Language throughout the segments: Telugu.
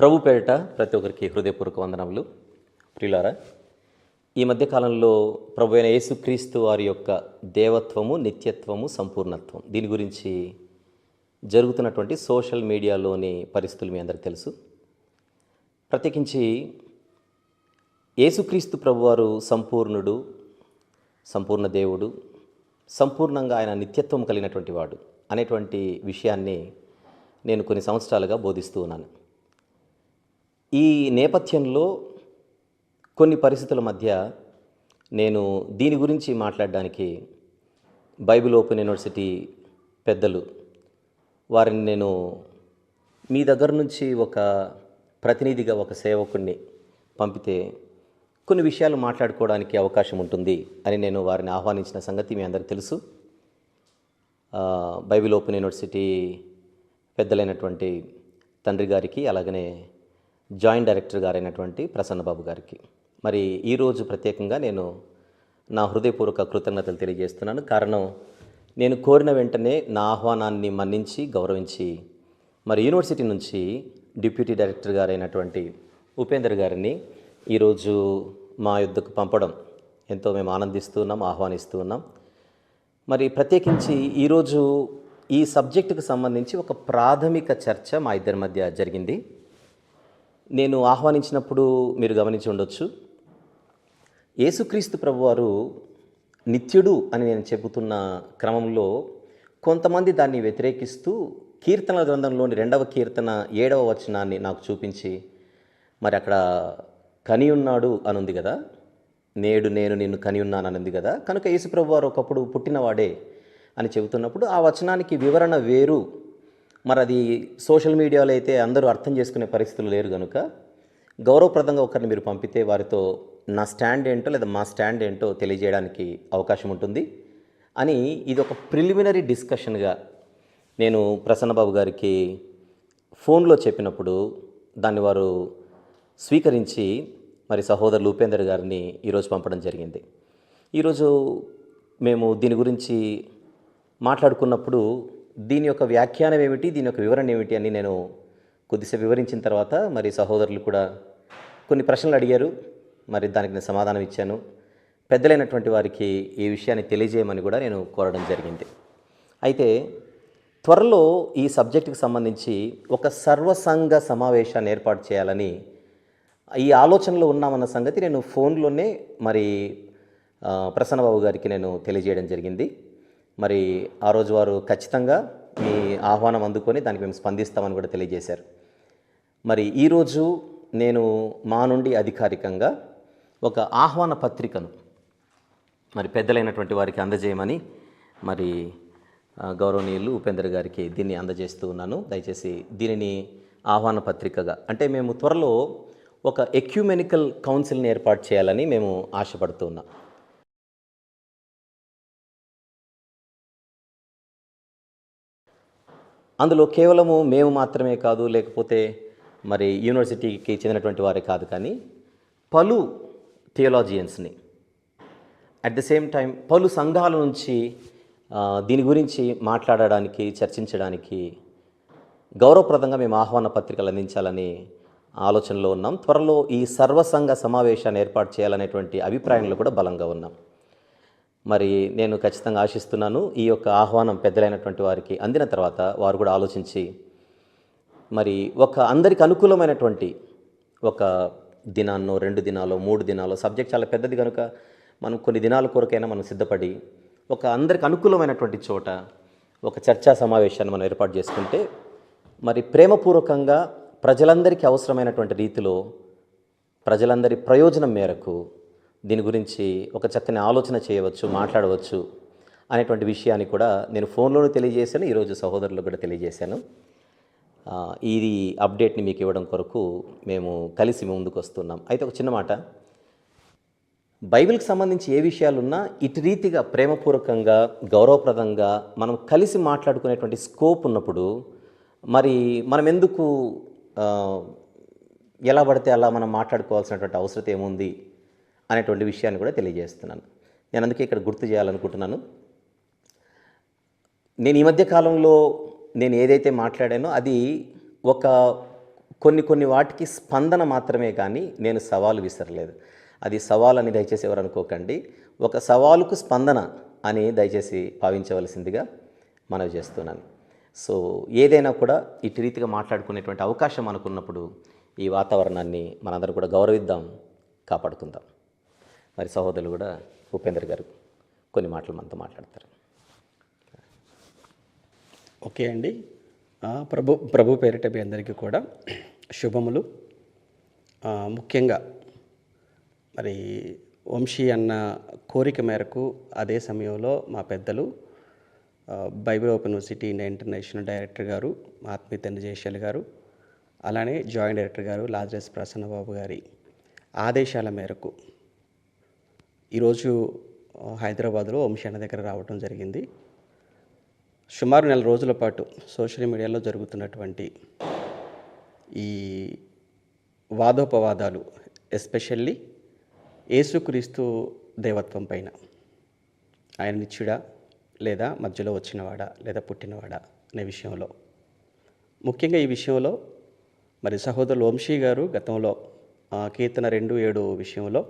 ప్రభు పేరిట ప్రతి ఒక్కరికి హృదయపూర్వక వందనములు. ప్రియులారా ఈ మధ్యకాలంలో ప్రభు అయిన యేసుక్రీస్తు వారి యొక్క దేవత్వము నిత్యత్వము సంపూర్ణత్వం దీని గురించి జరుగుతున్నటువంటి సోషల్ మీడియాలోని పరిస్థితులు మీ అందరికీ తెలుసు. ప్రత్యేకించి యేసుక్రీస్తు ప్రభువారు సంపూర్ణుడు సంపూర్ణ దేవుడు సంపూర్ణంగా ఆయన నిత్యత్వం కలిగినటువంటి వాడు అనేటువంటి విషయాన్ని నేను కొన్ని సంవత్సరాలుగా బోధిస్తూ ఉన్నాను. ఈ నేపథ్యంలో కొన్ని పరిస్థితుల మధ్య నేను దీని గురించి మాట్లాడడానికి బైబిల్ ఓపెన్ యూనివర్సిటీ పెద్దలు వారిని నేను మీ దగ్గర నుంచి ఒక ప్రతినిధిగా ఒక సేవకుడిని పంపితే కొన్ని విషయాలు మాట్లాడుకోవడానికి అవకాశం ఉంటుంది అని నేను వారిని ఆహ్వానించిన సంగతి మీ అందరికీ తెలుసు. బైబిల్ ఓపెన్ యూనివర్సిటీ పెద్దలైనటువంటి తండ్రి గారికి అలాగనే జాయింట్ డైరెక్టర్ గారైనటువంటి ప్రసన్నబాబు గారికి. మరి ఈరోజు ప్రత్యేకంగా నేను నా హృదయపూర్వక కృతజ్ఞతలు తెలియజేస్తున్నాను. కారణం నేను కోరిన వెంటనే నా ఆహ్వానాన్ని మన్నించి గౌరవించి మరి యూనివర్సిటీ నుంచి డిప్యూటీ డైరెక్టర్ గారైనటువంటి ఉపేందర్ గారిని ఈరోజు మా యుద్ధకు పంపడం ఎంతో మేము ఆనందిస్తున్నాం ఆహ్వానిస్తూ ఉన్నాం. మరి ప్రత్యేకించి ఈరోజు ఈ సబ్జెక్టుకు సంబంధించి ఒక ప్రాథమిక చర్చ మా ఇద్దరి మధ్య జరిగింది. నేను ఆహ్వానించినప్పుడు మీరు గమనించి ఉండొచ్చు. యేసుక్రీస్తు ప్రభువారు నిత్యుడు అని నేను చెబుతున్న క్రమంలో కొంతమంది దాన్ని వ్యతిరేకిస్తూ కీర్తనల గ్రంథంలోని రెండవ కీర్తన ఏడవ వచనాన్ని నాకు చూపించి మరి అక్కడ కని ఉన్నాడు అని ఉంది కదా? నేడు నేను నిన్ను కని ఉన్నాను అనుంది కదా? కనుక యేసుప్రభు వారు ఒకప్పుడు పుట్టినవాడే అని చెబుతున్నప్పుడు ఆ వచనానికి వివరణ వేరు. మరి అది సోషల్ మీడియాలో అయితే అందరూ అర్థం చేసుకునే పరిస్థితులు లేరు కనుక గౌరవప్రదంగా ఒకరిని మీరు పంపితే వారితో నా స్టాండ్ ఏంటో లేదా మా స్టాండ్ ఏంటో తెలియజేయడానికి అవకాశం ఉంటుంది అని ఇది ఒక ప్రిలిమినరీ డిస్కషన్గా నేను ప్రసన్నబాబు గారికి ఫోన్లో చెప్పినప్పుడు దాన్ని వారు స్వీకరించి మరి సహోదరులు ఉపేందర్ గారిని ఈరోజు పంపడం జరిగింది. ఈరోజు మేము దీని గురించి మాట్లాడుకున్నప్పుడు దీని యొక్క వ్యాఖ్యానం ఏమిటి? దీని యొక్క వివరణ ఏమిటి అని నేను కొద్దిసేపు వివరించిన తర్వాత మరి సహోదరులు కూడా కొన్ని ప్రశ్నలు అడిగారు. మరి దానికి నేను సమాధానం ఇచ్చాను. పెద్దలైనటువంటి వారికి ఈ విషయాన్ని తెలియజేయమని కూడా నేను కోరడం జరిగింది. అయితే త్వరలో ఈ సబ్జెక్టుకి సంబంధించి ఒక సర్వసంఘ సమావేశాన్ని ఏర్పాటు చేయాలని ఈ ఆలోచనలో ఉన్నామన్న సంగతి నేను ఫోన్లోనే మరి ప్రసన్నబాబు గారికి నేను తెలియజేయడం జరిగింది. మరి ఆ రోజు వారు ఖచ్చితంగా మీ ఆహ్వానం అందుకొని దానికి మేము స్పందిస్తామని కూడా తెలియజేశారు. మరి ఈరోజు నేను మా నుండి అధికారికంగా ఒక ఆహ్వాన పత్రికను మరి పెద్దలైనటువంటి వారికి అందజేయమని మరి గౌరవనీయులు ఉపేందర్ గారికి దీన్ని అందజేస్తూ ఉన్నాను. దయచేసి దీనిని ఆహ్వాన పత్రికగా అంటే మేము త్వరలో ఒక ఎక్యూమెనికల్ కౌన్సిల్ని ఏర్పాటు చేయాలని మేము ఆశపడుతూ ఉన్నాం. అందులో కేవలము మేము మాత్రమే కాదు లేకపోతే మరి యూనివర్సిటీకి చెందినటువంటి వారే కాదు కానీ పలు థియోలాజియన్స్ని అట్ ద సేమ్ టైం పలు సంఘాల నుంచి దీని గురించి మాట్లాడడానికి చర్చించడానికి గౌరవప్రదంగా మేము ఆహ్వాన పత్రికలు అందించాలని ఆలోచనలో ఉన్నాం. త్వరలో ఈ సర్వసంఘ సమావేశాన్ని ఏర్పాటు చేయాలనేటువంటి అభిప్రాయంలో కూడా బలంగా ఉన్నాం. మరి నేను ఖచ్చితంగా ఆశిస్తున్నాను ఈ యొక్క ఆహ్వానం పెద్దలైనటువంటి వారికి అందిన తర్వాత వారు కూడా ఆలోచించి మరి ఒక అందరికి అనుకూలమైనటువంటి ఒక దినాన్నో రెండు దినాలో మూడు దినాలో సబ్జెక్ట్ చాలా పెద్దది కనుక మనం కొన్ని దినాల కొరకైనా మనం సిద్ధపడి ఒక అందరికి అనుకూలమైనటువంటి చోట ఒక చర్చా సమావేశాన్ని మనం ఏర్పాటు చేసుకుంటే మరి ప్రేమపూర్వకంగా ప్రజలందరికీ అవసరమైనటువంటి రీతిలో ప్రజలందరి ప్రయోజనం మేరకు దీని గురించి ఒక చక్కని ఆలోచన చేయవచ్చు మాట్లాడవచ్చు అనేటువంటి విషయాన్ని కూడా నేను ఫోన్లోనూ తెలియజేశాను ఈరోజు సహోదరులకు కూడా తెలియజేశాను. ఇది అప్డేట్ని మీకు ఇవ్వడం కొరకు మేము కలిసి ముందుకు వస్తున్నాం. అయితే ఒక చిన్న మాట. బైబిల్కి సంబంధించి ఏ విషయాలున్నా ఇటు రీతిగా ప్రేమపూర్వకంగా గౌరవప్రదంగా మనం కలిసి మాట్లాడుకునేటువంటి స్కోప్ ఉన్నప్పుడు మరి మనం ఎందుకు ఎలా పడితే అలా మనం మాట్లాడుకోవాల్సినటువంటి అవసరం ఏముంది? అనేటువంటి విషయాన్ని కూడా తెలియజేస్తున్నాను. నేను అందుకే ఇక్కడ గుర్తు చేయాలనుకుంటున్నాను. నేను ఈ మధ్య కాలంలో నేను ఏదైతే మాట్లాడానో అది ఒక కొన్ని కొన్ని వాటికి స్పందన మాత్రమే కానీ నేను సవాలు విసరలేదు. అది సవాల్ అని దయచేసి ఎవరు అనుకోకండి. ఒక సవాలుకు స్పందన అని దయచేసి భావించవలసిందిగా మనవి చేస్తున్నాను. సో ఏదైనా కూడా ఇటు రీతిగా మాట్లాడుకునేటువంటి అవకాశం అనుకున్నప్పుడు ఈ వాతావరణాన్ని మనందరం కూడా గౌరవిద్దాం కాపాడుకుందాం. మరి సహోదరులు కూడా ఉపేందర్ గారు కొన్ని మాటలు మనతో మాట్లాడతారు. ఓకే అండి. ప్రభు ప్రభు పేరిట మీ అందరికీ కూడా శుభములు. ముఖ్యంగా మరి వంశీ అన్న కోరిక మేరకు అదే సమయంలో మా పెద్దలు Bible open university India international director గారు మా ఆత్మీయ జయశాల్ గారు అలానే జాయింట్ డైరెక్టర్ గారు లాజరస్ ప్రసన్నబాబు గారి ఆదేశాల మేరకు ఈరోజు హైదరాబాద్లో వంశీ అన్న దగ్గర రావడం జరిగింది. సుమారు నెల రోజుల పాటు సోషల్ మీడియాలో జరుగుతున్నటువంటి ఈ వాదోపవాదాలు ఎస్పెషల్లీ యేసుక్రీస్తు దేవత్వం పైన. ఆయన నిత్యుడా లేదా మధ్యలో వచ్చినవాడా లేదా పుట్టినవాడా అనే విషయంలో. ముఖ్యంగా ఈ విషయంలో మరి సహోదరులు వంశీ గారు గతంలో కీర్తన రెండు ఏడు విషయంలో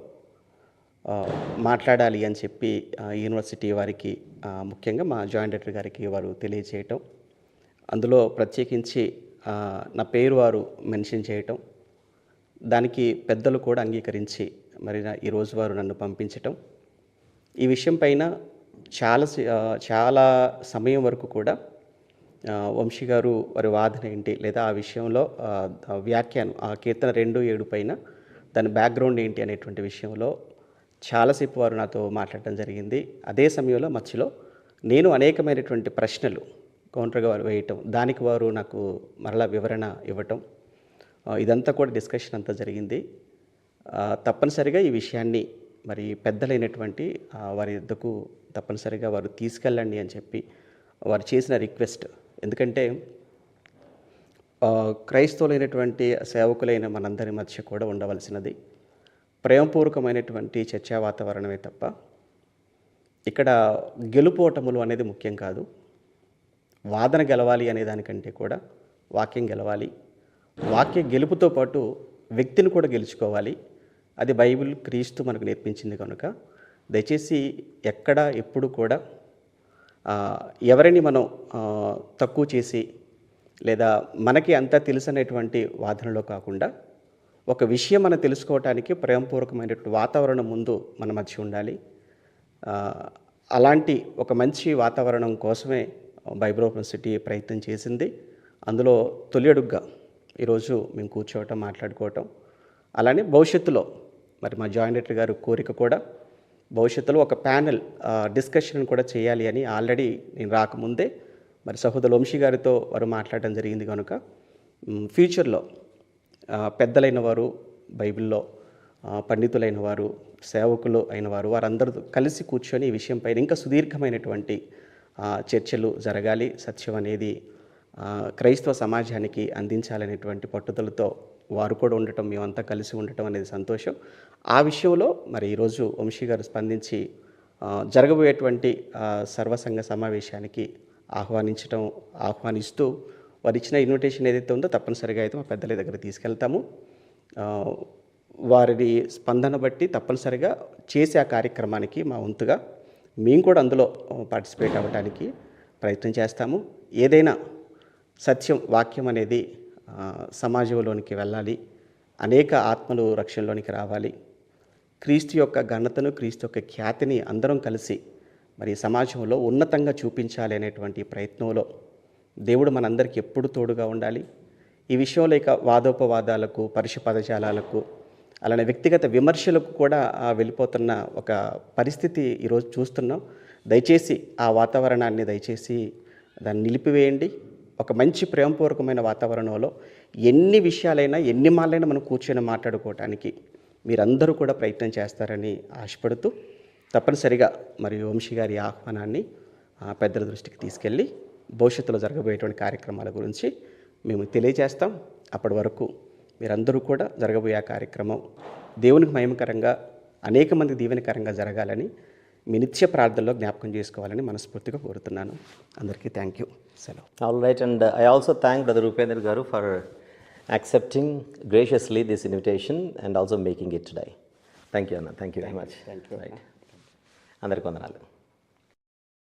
మాట్లాడాలి అని చెప్పి యూనివర్సిటీ వారికి ముఖ్యంగా మా జాయింట్ డైరెక్టర్ గారికి వారు తెలియచేయటం అందులో ప్రత్యేకించి నా పేరు వారు మెన్షన్ చేయటం. దానికి పెద్దలు కూడా అంగీకరించి మరి నా- ఈరోజు వారు నన్ను పంపించటం. ఈ విషయం పైన చాలా చాలా సమయం వరకు కూడా వంశీ గారు వారి వాదన ఏంటి లేదా ఆ విషయంలో వ్యాఖ్యానం ఆ కీర్తన రెండు ఏడు పైన దాని బ్యాక్గ్రౌండ్ ఏంటి అనేటువంటి విషయంలో చాలాసేపు వారు నాతో మాట్లాడటం జరిగింది. అదే సమయంలో మధ్యలో నేను అనేకమైనటువంటి ప్రశ్నలు కౌంటర్గా వారు వేయటం దానికి వారు నాకు మరలా వివరణ ఇవ్వటం ఇదంతా కూడా డిస్కషన్ అంతా జరిగింది. తప్పనిసరిగా ఈ విషయాన్ని మరి పెద్దలైనటువంటి వారి యుద్ధకు తప్పనిసరిగా వారు తీసుకెళ్ళండి అని చెప్పి వారు చేసిన రిక్వెస్ట్. ఎందుకంటే క్రైస్తవులైనటువంటి సేవకులైన మనందరి మధ్య కూడా ఉండవలసినది. ప్రేమపూర్వకమైనటువంటి చర్చా వాతావరణమే తప్ప ఇక్కడ గెలుపోటములు అనేది ముఖ్యం కాదు. వాదన గెలవాలి అనే దానికంటే కూడా వాక్యం గెలవాలి. వాక్య గెలుపుతో పాటు వ్యక్తిని కూడా గెలుచుకోవాలి. అది బైబిల్ క్రీస్తు మనకు నేర్పించింది కనుక దయచేసి ఎక్కడ ఎప్పుడు కూడా ఎవరిని మనం తక్కువ చేసి లేదా మనకి అంతా తెలుసనేటువంటి వాదనలో కాకుండా ఒక విషయం మనం తెలుసుకోవటానికి ప్రేమపూర్వకమైనటువంటి వాతావరణం ముందు మన మధ్య ఉండాలి. అలాంటి ఒక మంచి వాతావరణం కోసమే బైబిల్ ఓపెన్ సిటీ ప్రయత్నం చేసింది. అందులో తొలి అడుగ్గా ఈరోజు మేము కూర్చోవటం మాట్లాడుకోవటం. అలానే భవిష్యత్తులో మరి మా జాయింట్ గారు కోరిక కూడా భవిష్యత్తులో ఒక ప్యానెల్ డిస్కషన్ కూడా చేయాలి అని ఆల్రెడీ నేను రాకముందే మరి సహోదరు వంశీ గారితో వారు మాట్లాడడం జరిగింది కనుక ఫ్యూచర్లో పెద్దలైన వారు బైబిల్లో పండితులైన వారు సేవకులు అయిన వారు వారందరూ కలిసి కూర్చొని ఈ విషయంపైన ఇంకా సుదీర్ఘమైనటువంటి చర్చలు జరగాలి. సత్యం అనేది క్రైస్తవ సమాజానికి అందించాలనేటువంటి పట్టుదలతో వారు కూడా ఉండటం మేమంతా కలిసి ఉండటం అనేది సంతోషం. ఆ విషయంలో మరి ఈరోజు వంశీ గారు స్పందించి జరగబోయేటువంటి సర్వసంఘ సమావేశానికి ఆహ్వానించడం ఆహ్వానిస్తూ వారు ఇచ్చిన ఇన్విటేషన్ ఏదైతే ఉందో తప్పనిసరిగా అయితే మా పెద్దల దగ్గర తీసుకెళ్తాము. వారి స్పందన బట్టి తప్పనిసరిగా చేసే ఆ కార్యక్రమానికి మా వంతుగా మేము కూడా అందులో పార్టిసిపేట్ అవ్వడానికి ప్రయత్నం చేస్తాము. ఏదైనా సత్యం వాక్యం అనేది సమాజంలోనికి వెళ్ళాలి అనేక ఆత్మలు రక్షణలోనికి రావాలి క్రీస్తు యొక్క ఘనతను క్రీస్తు యొక్క ఖ్యాతిని అందరం కలిసి మరి సమాజంలో ఉన్నతంగా చూపించాలి అనేటువంటి ప్రయత్నంలో దేవుడు మనందరికీ ఎప్పుడు తోడుగా ఉండాలి? ఈ విషయంలో ఇక వాదోపవాదాలకు పరుష పదజాలాలకు అలానే వ్యక్తిగత విమర్శలకు కూడా వెళ్ళిపోతున్న ఒక పరిస్థితి ఈరోజు చూస్తున్నాం. దయచేసి ఆ వాతావరణాన్ని దయచేసి దాన్ని నిలిపివేయండి. ఒక మంచి ప్రేమపూర్వకమైన వాతావరణంలో ఎన్ని విషయాలైనా ఎన్ని మాలైనా మనం కూర్చొని మాట్లాడుకోవటానికి మీరందరూ కూడా ప్రయత్నం చేస్తారని ఆశపడుతూ తప్పనిసరిగా మరి వంశీ గారి ఆహ్వానాన్ని పెద్దల దృష్టికి తీసుకెళ్ళి భవిష్యత్తులో జరగబోయేటువంటి కార్యక్రమాల గురించి మేము తెలియజేస్తాం. అప్పటి వరకు మీరందరూ కూడా జరగబోయే ఆ కార్యక్రమం దేవునికి మహిమకరంగా అనేక మంది దీవెనకరంగా జరగాలని మీ నిత్య ప్రార్థనలో జ్ఞాపకం చేసుకోవాలని మనస్ఫూర్తిగా కోరుతున్నాను. అందరికీ థ్యాంక్ యూ సెలవు. All right and I also thank brother Upender garu for accepting graciously this invitation and also making it today thank you అన్న thank you very much. Right అందరికి వందనాలు.